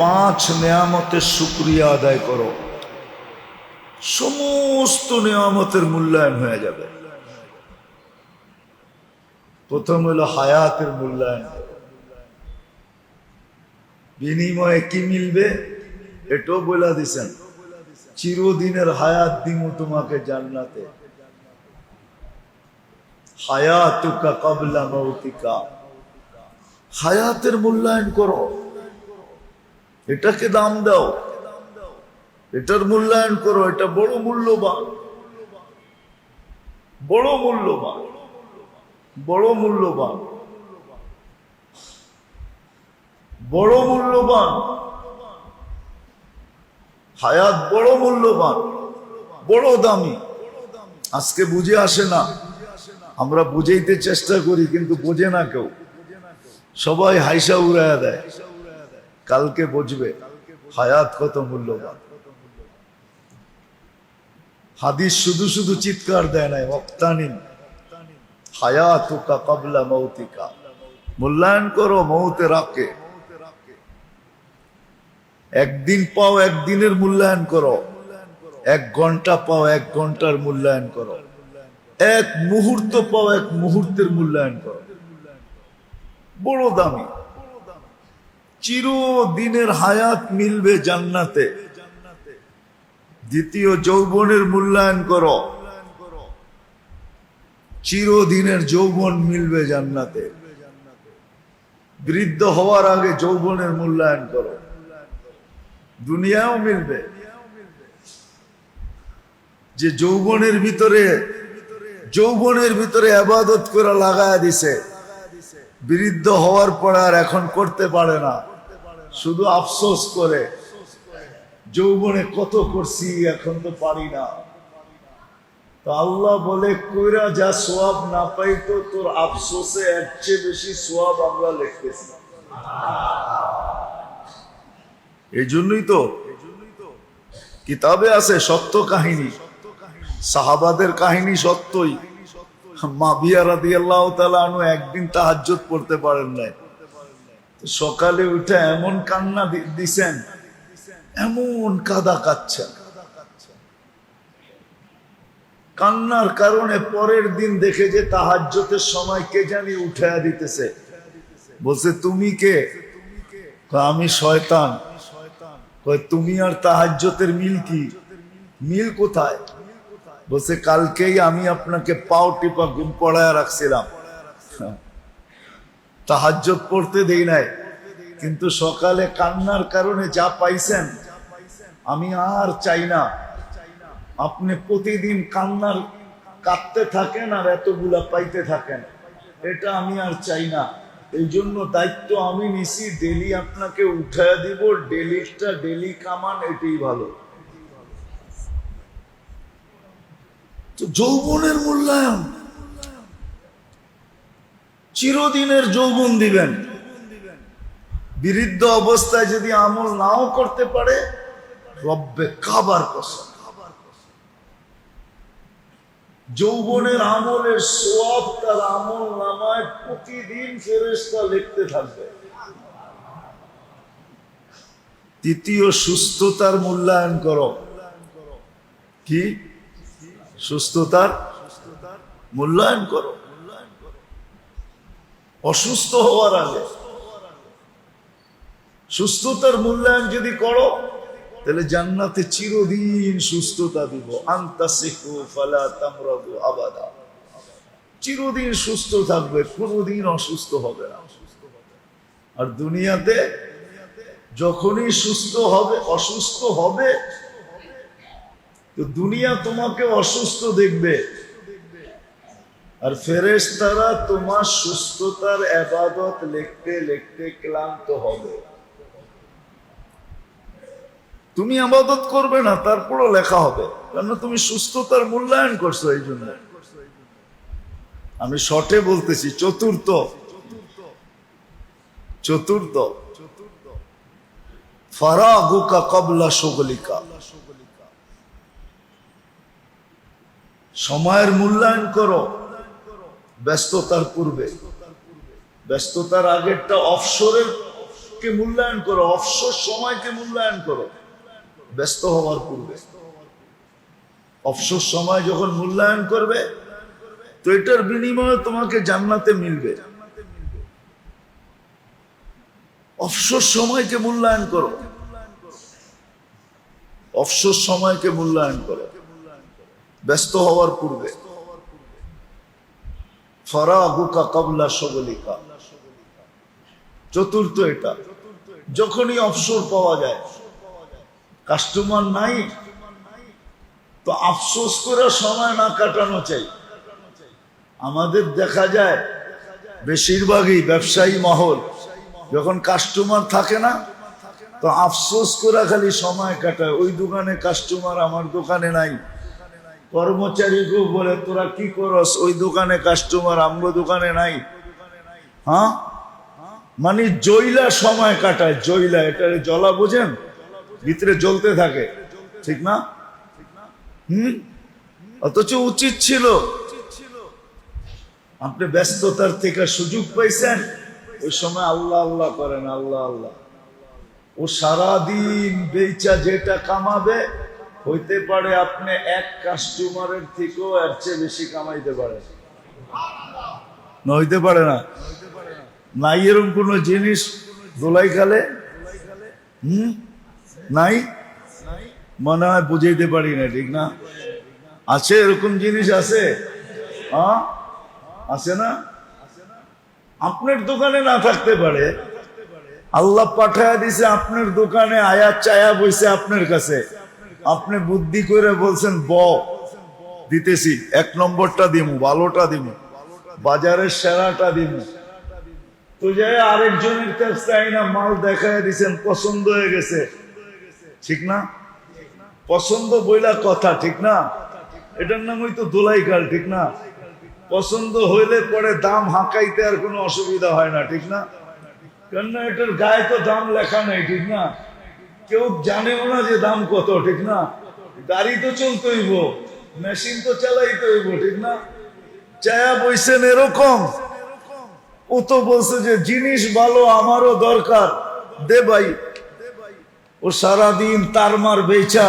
পাঁচ নেয়ামতের শুক্রিয়া আদায় করো। সমস্ত নেয়ামতের মূল্যায়ন হয়ে যাবে। প্রথম হলো হায়াতের মূল্যায়ন। বিনিময়ে কি মিলবে এটাও বলে দিছেন। চিরদিনের হায়াত দিমু তোমাকে জান্নাতে। হায়াতুকা কবলা মৌতিকা হায়াতের মূল্যায়ন করো। এটাকে দাম দাও। এটার মূল্যায়ন করো, এটা বড় মূল্যবান। বড় মূল্যবান। বড় মূল্যবান। বড় মূল্যবান। হায়াত বড় মূল্যবান। বড় দামি। আজকে বুঝে আসে না। আমরা বুঝাইতে চেষ্টা করি, কিন্তু বোঝে না কেউ। সবাই হাইসা উড়াইয়া দেয়। কালকে বুঝবে হায়াত কত মূল্যবান। হাদিস শুধু শুধু চিৎকার দেয় নাই অক্তানিন হায়াতুকা কাবলা মৌতিকা মূল্যায়ন করো মৌতে রাখে। একদিন পাও একদিনের মূল্যায়ন করো। এক ঘণ্টা পাও এক ঘণ্টার মূল্যায়ন করো। এক মুহূর্ত পাও এক মুহূর্তের মূল্যায়ন করো। বড় দামি। চিরদিনের হায়াত মিলবে জান্নাতে। দ্বিতীয় যৌবনের মূল্যায়ন করো। চিরদিনের যৌবন মিলবে জান্নাতে। বৃদ্ধ হওয়ার আগে যৌবনের মূল্যায়ন করো। দুনিয়াও মিলবে। যে যৌবনের ভিতরে যৌবনের ভিতরে আবাদত করে লাগায় দিছে, বৃদ্ধ হওয়ার পর আর এখন করতে পারে না। শুধু আফসোস করে, যৌবনে কত করছি এখন তো পারি না। তো আল্লাহ বলে, কইরা যা সোয়াব না পাইতো, তোর আফসোসে এর চেয়ে বেশি সোয়াব আমরা লিখতেছি। এই জন্যই তো কিতাবে আছে সত্য কাহিনী। সাহাবাদের কাহিনী সত্যই। মাবিয়া রাদি আল্লাহ তালু একদিন তাহাজ্জত পড়তে পারেন নাই। সকালে উঠে এমন কান্না দিছেন, এমন কাদা কাচ্ছেন। কান্নার কারণে পরের দিন দেখে যে তাহাজ্জতের সময় কে জানি উঠায়া দিতেছে। বলছে, তুমি কে? আমি শয়তান। তুমি আর তাহাজ্জতের মিল কি? মিল কোথায়? বলছে, কালকেই আমি আপনাকে পাও টিপা ঘুম পড়ায় রাখছিলাম। তাহাজ্জত পড়তে দেই নাই। কিন্তু সকালে কান্নার কারণে যা পাইছেন, আমি আর চাই না। আপনি প্রতিদিন কান্নার কাঁদতে থাকেন আর এতগুলা পাইতে থাকেন। এটা আমি আর চাই না। এই জন্য দায়িত্ব আমি নিছি, ডেলি আপনাকে উঠায় দিব, ডেলিটা ডেলি কামান, এটাই ভালো। তো যৌবনের মূল্যায়ন চিরদিনের যৌবন দিবেন। বিরুদ্ধ অবস্থায় যদি আমল নাও করতে পারে, রব্বে কাবার কসম। যৌবনের আমলের সোয়াব তার আমল নামায় প্রতিদিন ফেরেস্তা লিখতে থাকবে। তৃতীয় সুস্থতার মূল্যায়ন করো। কি? সুস্থতার মূল্যায়ন করো। অসুস্থ হওয়ার আগে। সুস্থতার মূল্যায়ন যদি করো, তাহলে জান্নাতে চিরদিন সুস্থতা দিব। আন্তা শেখু ফালা তামরাদু আবাদা। চিরদিন সুস্থ থাকবে, কোনোদিন অসুস্থ হবে না। আর দুনিয়াতে যখনই সুস্থ হবে, অসুস্থ হবে, তো দুনিয়া তোমাকে অসুস্থ দেখবে। আর ফেরেস তারা তোমার সুস্থতার আবাদত লিখতে লিখতে ক্লান্ত হবে। তুমি আবাদত করবে না, তারপরও লেখা হবে। কেন তুমি সুস্থতার মূল্যায়ন করছ এই জন্য। আমি শর্টে বলতেছি, চতুর্থ। চতুর্থ। ফারাগুকা কবলা সগলিকা। সময়ের মূল্যায়ন করো। ব্যস্ততার পূর্বে। ব্যস্ততার আগেরটা অফসরের সুযোগকে মূল্যায়ন করো অবসর সময়কে মূল্যায়ন করো। ব্যস্ত হওয়ার পূর্বে। অবসর সময় যখন মূল্যায়ন করবে, তো এটার বিনিময়ে তোমাকে জান্নাতে মিলবে। অবসর সময়কে মূল্যায়ন করো। অবসর সময়কে মূল্যায়ন করো। ব্যস্ত হওয়ার পূর্বে। ফরাগুকা কবলা সবলিকা। চতুর্থ এটা। যখনই অবসর পাওয়া যায় কাস্টমার নাই, তো আফসোস করে সময় না কাটানো চাই। আমাদের দেখা যায়, বেশিরভাগই ব্যবসায়ী মহল, যখন কাস্টমার থাকে না, তো আফসোস করে খালি সময় কাটায়। ওই দোকানে কাস্টমার আমার দোকানে নাই। কর্মচারীকেও বলে, তোরা কি করস? ওই দোকানে কাস্টমার আমগো দোকানে নাই। হ্যাঁ? মানে জইলা সময় কাটায় জইলা এটা জলা বোঝেন? ভিতরে জ্বলতে থাকে। ঠিক না? হুম? অথচ উচিত ছিল। আপনি ব্যস্ততার থেকে সুযোগ পাইছেন। ওই সময় আল্লাহ আল্লাহ করেন, আল্লাহ আল্লাহ। ও সারাদিন বেচা যেটা কামাবে হইতে পারে আপনি এক কাস্টমারের থেকেও এর চেয়ে বেশি কামাইতে পারেন। না, হইতে পারে না। নাই এরকম কোন জিনিস দোলাই খালে হুম? নাই? মনে হয় বুঝাইতে পারি না, ঠিক না? আছে এরকম জিনিস আছে? আছে না? আপনার দোকানে না থাকতে পারে। আল্লাহ পাঠায়া দিছে, আপনার দোকানে আয়া চায়া বইছে আপনার কাছে। আপনি বুদ্ধি করে বলছেন, ব, দিতেছি। এক নম্বরটা দিমু ভালোটা দিমু। বাজারের সেরাটা দিমু। তো যাই আরেকজনের কাছে আইনা মাল দেখায় দিছেন, পছন্দ হয়ে গেছে। ঠিক না? পছন্দ বইলা কথা, ঠিক না? এটার নাম হয়তো দোলাই কাল, ঠিক না? পছন্দ হইলে পরে দাম হাঁকাইতে আর কোনো অসুবিধা হয় না, ঠিক না? কেননা এটার গায়ে তো দাম লেখা নেই, ঠিক না? কেউ জানেও না যে দাম কত, ঠিক না? গাড়ি তো চলতে হইব মেশিন তো চালাইতে হইব ঠিক না? চায়া বইছেন এরকম। ও তো বলছে যে, জিনিস ভালো আমারও দরকার। দে ভাই, ও সারাদিন তার মার বেচা।